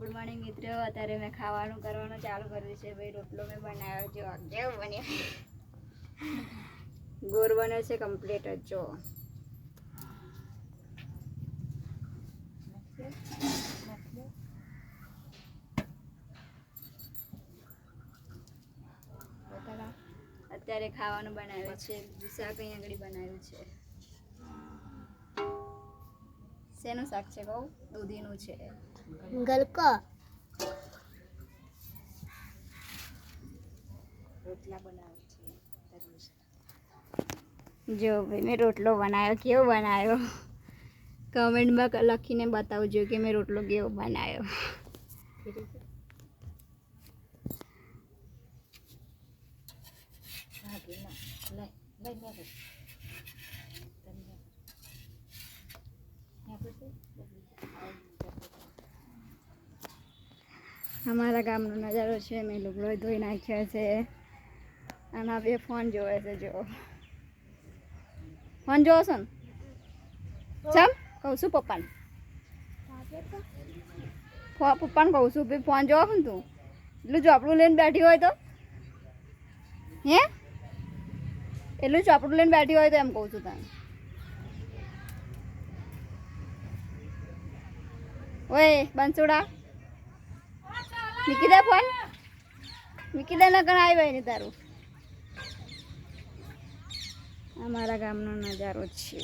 Good morning મિત્રો. અત્યારે મેં ખાવાનું કરવાનું ચાલુ કર્યું છે. ભાઈ, રોટલો મેં બનાવ્યો જો કેવો બન્યો ગોર બન્યો છે કમ્પ્લીટ જ, જો. અત્યારે ખાવાનું બનાવ્યું છે. શાક અહીં આગળ બનાવ્યું છે. શેનું શાક છે કહું દૂધીનું છે. ગલકો. રોટલા બનાવે છે. તરબૂચ. જો ભાઈ મેં રોટલો બનાવ્યો. કેવો બનાવ્યો? કમેન્ટમાં ક- લખીને બતાવજો કે મેં રોટલો કેવો બનાવ્યો. અમારા ગામનો નજારો છે મેં લુગડો ધોઈ નાખ્યો છે. અને બે ફોન જોવે છે જો. ફોન જોવો છો ને? ચમ કહું છું પપ્પાને. પપ્પાને કહું છું ભાઈ ફોન જોવો ને તું? એટલું ચોપડું લઈને બેઠી હોય તો. હે? એટલું ચોપડું લઈને બેઠી હોય તો એમ કહું છું તને. ઓય બંસુડા દે ફોન? મૂકી દે નકર આવી ને તારું અમારા ગામનો નજારો છે.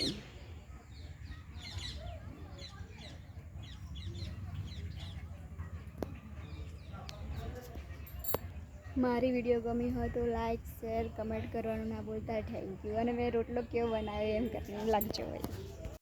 મારી વીડિયો ગમી હોય તો લાઈક, શેર, કમેન્ટ કરવાનું ના બોલતા થેન્ક યુ અને મેં રોટલો કેવો બનાવ્યો એમ કરીને લાગજો ભાઈ